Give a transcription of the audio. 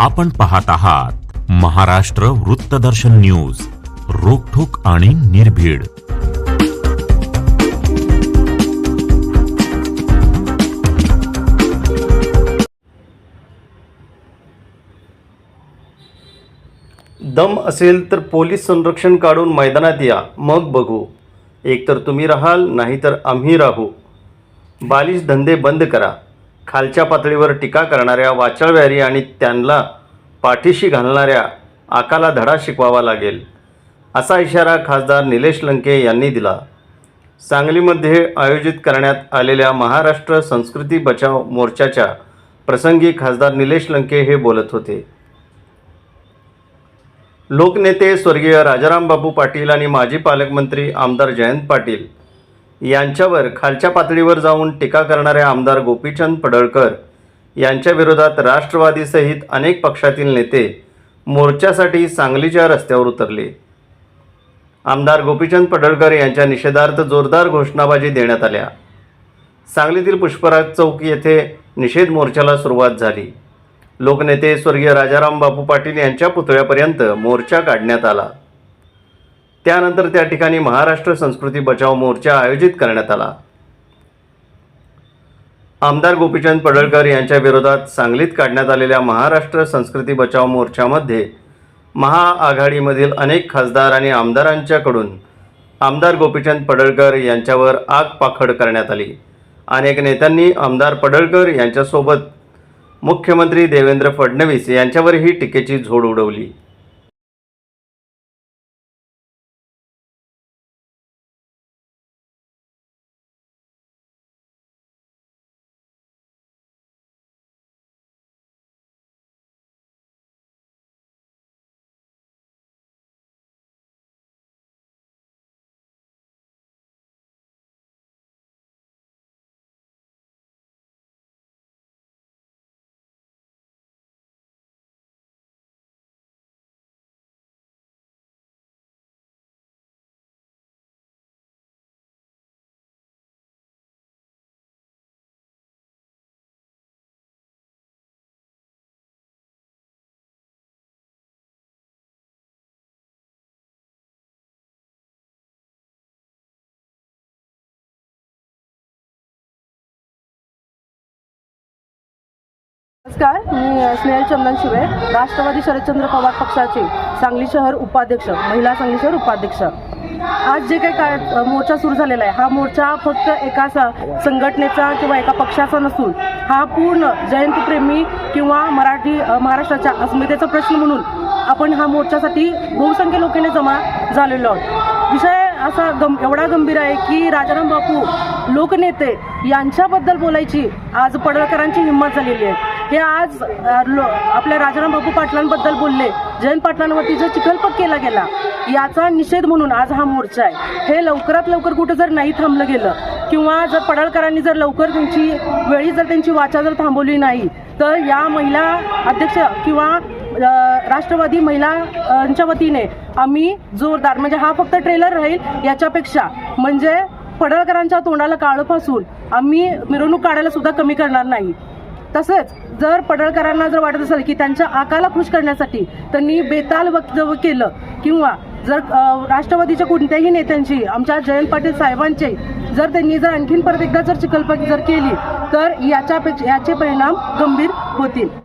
आपण पाहत आहात महाराष्ट्र वृत्तदर्शन न्यूज रोखोक आणि निर्भीड. दम असेल तर पोलीस संरक्षण काढून मैदानात या मग बघू. एकतर तुम्ही राहाल नाहीतर आम्ही राहू. बालिश धंदे बंद करा. खालच्या पातळीवर टीका करणाऱ्या वाचळव्यारी आणि त्यांना पाठीशी घालणाऱ्या आकाला धडा शिकवावा लागेल असा इशारा खासदार निलेश लंके यांनी दिला. सांगलीमध्ये आयोजित करण्यात आलेल्या महाराष्ट्र संस्कृती बचाव मोर्चाच्या प्रसंगी खासदार निलेश लंके हे बोलत होते. लोकनेते स्वर्गीय राजारामबाबू पाटील आणि माजी पालकमंत्री आमदार जयंत पाटील यांच्यावर खालच्या पातळीवर जाऊन टीका करणाऱ्या आमदार गोपीचंद पडळकर यांच्या विरोधात राष्ट्रवादीसहित अनेक पक्षातील नेते मोर्चासाठी सांगलीच्या रस्त्यावर उतरले. आमदार गोपीचंद पडळकर यांच्या निषेधार्थ जोरदार घोषणाबाजी देण्यात आल्या. सांगलीतील पुष्पराज चौक येथे निषेध मोर्चाला सुरुवात झाली. लोकनेते स्वर्गीय राजाराम बापू पाटील यांच्या पुतळ्यापर्यंत मोर्चा काढण्यात आला. त्यानंतर त्या ठिकाणी महाराष्ट्र संस्कृती बचाव मोर्चा आयोजित करण्यात आला. आमदार गोपीचंद पडळकर यांच्या विरोधात सांगलीत काढण्यात आलेल्या महाराष्ट्र संस्कृती बचाव मोर्चामध्ये महाआघाडीमधील अनेक खासदार आणि आमदारांच्याकडून आमदार गोपीचंद पडळकर यांच्यावर आगपाखड करण्यात आली. अनेक नेत्यांनी आमदार पडळकर यांच्यासोबत मुख्यमंत्री देवेंद्र फडणवीस यांच्यावरही टीकेची झोड उडवली. नमस्कार मी स्नेहल चंदन शिवे राष्ट्रवादी शरदचंद्र पवार पक्षाचे सांगली शहर उपाध्यक्ष महिला सांगली शहर उपाध्यक्ष. आज जे काही काय मोर्चा सुरू झालेला आहे हा मोर्चा फक्त एका संघटनेचा किंवा एका पक्षाचा नसून हा पूर्ण जयंतीप्रेमी किंवा मराठी महाराष्ट्राच्या अस्मितेचा प्रश्न म्हणून आपण हा मोर्चासाठी बहुसंख्य लोकांनी जमा झालेलो आहोत. विषय असा गम एवढा गंभीर आहे की राजाराम बापू लोकनेते यांच्याबद्दल बोलायची आज पडळकरांची हिंमत झालेली आहे. हे आज लो आपल्या राजाराम बापू पाटलांबद्दल बोलले. जयंत पाटलांवरती जो चिखलपक केला गेला याचा निषेध म्हणून आज हा मोर्चा आहे. हे लवकरात लवकर कुठं जर नाही थांबलं गेलं किंवा जर पडळकरांनी जर लवकर त्यांची वेळी जर त्यांची वाचा जर थांबवली नाही तर या महिला अध्यक्ष किंवा राष्ट्रवादी महिलांच्या वतीने आम्ही जोरदार म्हणजे हा फक्त ट्रेलर राहील याच्यापेक्षा म्हणजे पडळकरांच्या तोंडाला काळं फासून आम्ही मिरवणूक काढायला सुद्धा कमी करणार नाही. तसंच जर पडळकरांना जर वाटत असेल की त्यांच्या आकाला खुश करण्यासाठी त्यांनी बेताल वक्तव्य केलं किंवा जर राष्ट्रवादीच्या कोणत्याही नेत्यांची आमच्या जयंत पाटील साहेबांचे जर त्यांनी जर आणखीन परत एकदा जर चिकलपट जर केली तर याच्यापेक्षा याचे परिणाम गंभीर होतील.